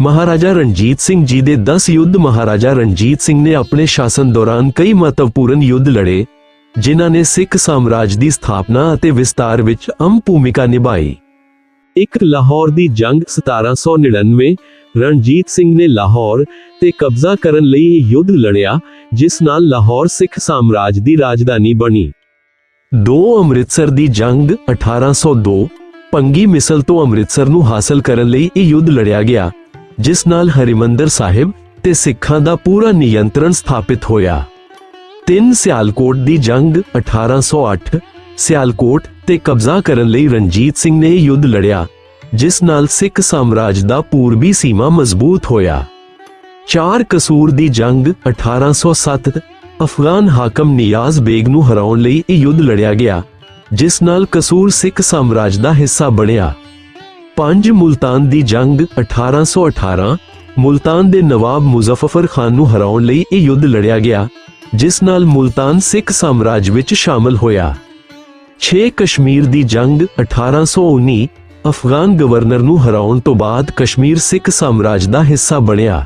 ਮਹਾਰਾਜਾ ਰਣਜੀਤ ਸਿੰਘ ਜੀ ਦੇ 10 ਯੁੱਧ ਮਹਾਰਾਜਾ ਰਣਜੀਤ ਸਿੰਘ ਨੇ ਆਪਣੇ ਸ਼ਾਸਨ ਦੌਰਾਨ ਕਈ ਮਹੱਤਵਪੂਰਨ ਯੁੱਧ ਲੜੇ, ਜਿਨ੍ਹਾਂ ਨੇ ਸਿੱਖ ਸਾਮਰਾਜ ਦੀ ਸਥਾਪਨਾ ਅਤੇ ਵਿਸਤਾਰ ਵਿੱਚ ਅਹਿਮ ਭੂਮਿਕਾ ਨਿਭਾਈ। ਇੱਕ ਲਾਹੌਰ ਦੀ ਜੰਗ 1799 ਰਣਜੀਤ ਸਿੰਘ ਨੇ ਲਾਹੌਰ ਤੇ ਕਬਜ਼ਾ ਕਰਨ ਲਈ ਇਹ ਯੁੱਧ ਲੜਿਆ, ਜਿਸ ਨਾਲ ਲਾਹੌਰ ਸਿੱਖ ਸਾਮਰਾਜ ਦੀ ਰਾਜਧਾਨੀ ਬਣੀ। ਦੋ ਅੰਮ੍ਰਿਤਸਰ ਦੀ ਜੰਗ 1802 ਪੰਗੀ ਮਿਸਲ ਤੋਂ ਅੰਮ੍ਰਿਤਸਰ ਨੂੰ ਹਾਸਲ ਕਰਨ ਲਈ ਇਹ ਯੁੱਧ ਲੜਿਆ ਗਿਆ। ਜਿਸ ਨਾਲ ਹਰਿਮੰਦਰ ਸਾਹਿਬ ਤੇ ਸਿੱਖਾਂ ਦਾ ਪੂਰਾ ਨਿਯੰਤਰਣ ਸਥਾਪਿਤ ਹੋਇਆ। ਤਿੰਨ ਸਿਆਲਕੋਟ ਦੀ ਜੰਗ 1808 ਸਿਆਲਕੋਟ ਤੇ ਕਬਜ਼ਾ ਕਰਨ ਲਈ ਰਣਜੀਤ ਸਿੰਘ ਨੇ ਇਹ ਯੁੱਧ ਲੜਿਆ, ਜਿਸ ਨਾਲ ਸਿੱਖ ਸਾਮਰਾਜ ਦਾ ਪੂਰਬੀ ਸੀਮਾ ਮਜ਼ਬੂਤ ਹੋਇਆ। ਚਾਰ ਕਸੂਰ ਦੀ ਜੰਗ 1807 ਅਫਗਾਨ ਹਾਕਮ ਨਿਆਜ਼ ਬੇਗ ਨੂੰ ਹਰਾਉਣ ਲਈ ਇਹ ਯੁੱਧ ਲੜਿਆ ਗਿਆ, ਜਿਸ ਨਾਲ ਕਸੂਰ ਸਿੱਖ ਸਾਮਰਾਜ ਦਾ ਹਿੱਸਾ ਬਣਿਆ। ਪੰਜ ਮੁਲਤਾਨ ਦੀ ਜੰਗ 1818 ਮੁਲਤਾਨ ਦੇ ਨਵਾਬ ਮੁਜ਼ਫਰ ਖਾਨ ਨੂੰ ਹਰਾਉਣ ਲਈ ਇਹ ਯੁੱਧ ਲੜਿਆ ਗਿਆ, ਜਿਸ ਨਾਲ ਮੁਲਤਾਨ ਸਿੱਖ ਸਾਮਰਾਜ ਵਿੱਚ ਸ਼ਾਮਲ ਹੋਇਆ। 6 ਕਸ਼ਮੀਰ ਦੀ ਜੰਗ 1819 ਅਫਗਾਨ ਗਵਰਨਰ ਨੂੰ ਹਰਾਉਣ ਤੋਂ ਬਾਅਦ ਕਸ਼ਮੀਰ ਸਿੱਖ ਸਾਮਰਾਜ ਦਾ ਹਿੱਸਾ ਬਣਿਆ।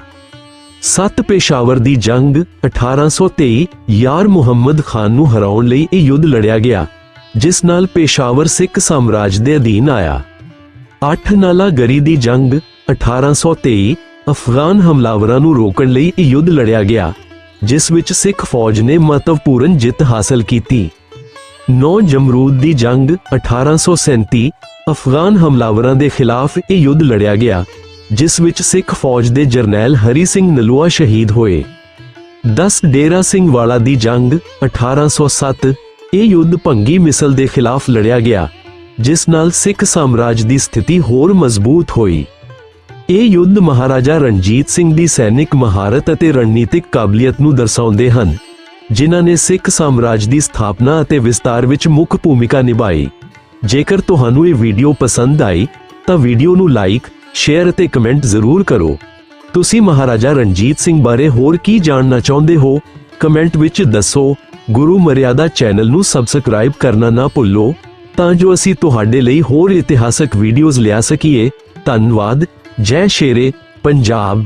ਸੱਤ ਪੇਸ਼ਾਵਰ ਦੀ ਜੰਗ 1823 ਯਾਰ ਮੁਹੰਮਦ ਖਾਨ ਨੂੰ ਹਰਾਉਣ ਲਈ ਇਹ ਯੁੱਧ ਲੜਿਆ ਗਿਆ, ਜਿਸ ਨਾਲ ਪੇਸ਼ਾਵਰ ਸਿੱਖ ਸਾਮਰਾਜ ਦੇ ਅਧੀਨ ਆਇਆ। ਅੱਠ ਨਾਲਾ ਗਰੀ ਦੀ ਜੰਗ 1823 ਅਫਗਾਨ ਹਮਲਾਵਰਾਂ ਨੂੰ ਰੋਕਣ ਲਈ ਇਹ ਯੁੱਧ ਲੜਿਆ ਗਿਆ, ਜਿਸ ਵਿੱਚ ਸਿੱਖ ਫੌਜ ਨੇ ਮਹੱਤਵਪੂਰਨ ਜਿੱਤ ਹਾਸਲ ਕੀਤੀ। ਨੌ ਜਮਰੂਦ ਦੀ ਜੰਗ 1837 ਅਫਗਾਨ ਹਮਲਾਵਰਾਂ ਦੇ ਖਿਲਾਫ ਇਹ ਯੁੱਧ ਲੜਿਆ ਗਿਆ, ਜਿਸ ਵਿੱਚ ਸਿੱਖ ਫੌਜ ਦੇ ਜਰਨੈਲ ਹਰੀ ਸਿੰਘ ਨਲੂਆ ਸ਼ਹੀਦ ਹੋਏ। 10 ਡੇਰਾ ਸਿੰਘ ਵਾਲਾ ਦੀ ਜੰਗ 1807 ਇਹ ਯੁੱਧ ਭੰਗੀ ਮਿਸਲ ਦੇ ਖਿਲਾਫ ਲੜਿਆ ਗਿਆ ਜਿਸ ਨਾਲ ਸਿੱਖ ਸਾਮਰਾਜ ਦੀ ਸਥਿਤੀ ਹੋਰ ਮਜ਼ਬੂਤ ਹੋਈ। ਇਹ ਯੁੱਧ ਮਹਾਰਾਜਾ ਰਣਜੀਤ ਸਿੰਘ ਦੀ ਸੈਨਿਕ ਮਹਾਰਤ ਅਤੇ ਰਣਨੀਤਿਕ ਕਾਬਲੀਅਤ ਨੂੰ ਦਰਸਾਉਂਦੇ ਹਨ, ਜਿਨ੍ਹਾਂ ਨੇ ਸਿੱਖ ਸਾਮਰਾਜ ਦੀ ਸਥਾਪਨਾ ਅਤੇ ਵਿਸਤਾਰ ਵਿੱਚ ਮੁੱਖ ਭੂਮਿਕਾ ਨਿਭਾਈ। ਜੇਕਰ ਤੁਹਾਨੂੰ ਇਹ ਵੀਡੀਓ ਪਸੰਦ ਆਈ, ਤਾਂ ਵੀਡੀਓ ਨੂੰ ਲਾਈਕ, ਸ਼ੇਅਰ ਅਤੇ ਕਮੈਂਟ ਜ਼ਰੂਰ ਕਰੋ। ਤੁਸੀਂ ਮਹਾਰਾਜਾ ਰਣਜੀਤ ਸਿੰਘ ਬਾਰੇ ਹੋਰ ਕੀ ਜਾਣਨਾ ਚਾਹੁੰਦੇ ਹੋ? ਕਮੈਂਟ ਵਿੱਚ ਦੱਸੋ। ਗੁਰੂ ਮਰਿਆਦਾ ਚੈਨਲ ਨੂੰ ਸਬਸਕ੍ਰਾਈਬ ਕਰਨਾ ਨਾ ਭੁੱਲੋ। ਤਾਂ ਜੋ ਅਸੀਂ ਤੁਹਾਡੇ ਲਈ ਹੋਰ ਇਤਿਹਾਸਕ ਵੀਡੀਓਜ਼ ਲਿਆ ਸਕੀਏ। ਧੰਨਵਾਦ। ਜੈ ਸ਼ੇਰੇ ਪੰਜਾਬ।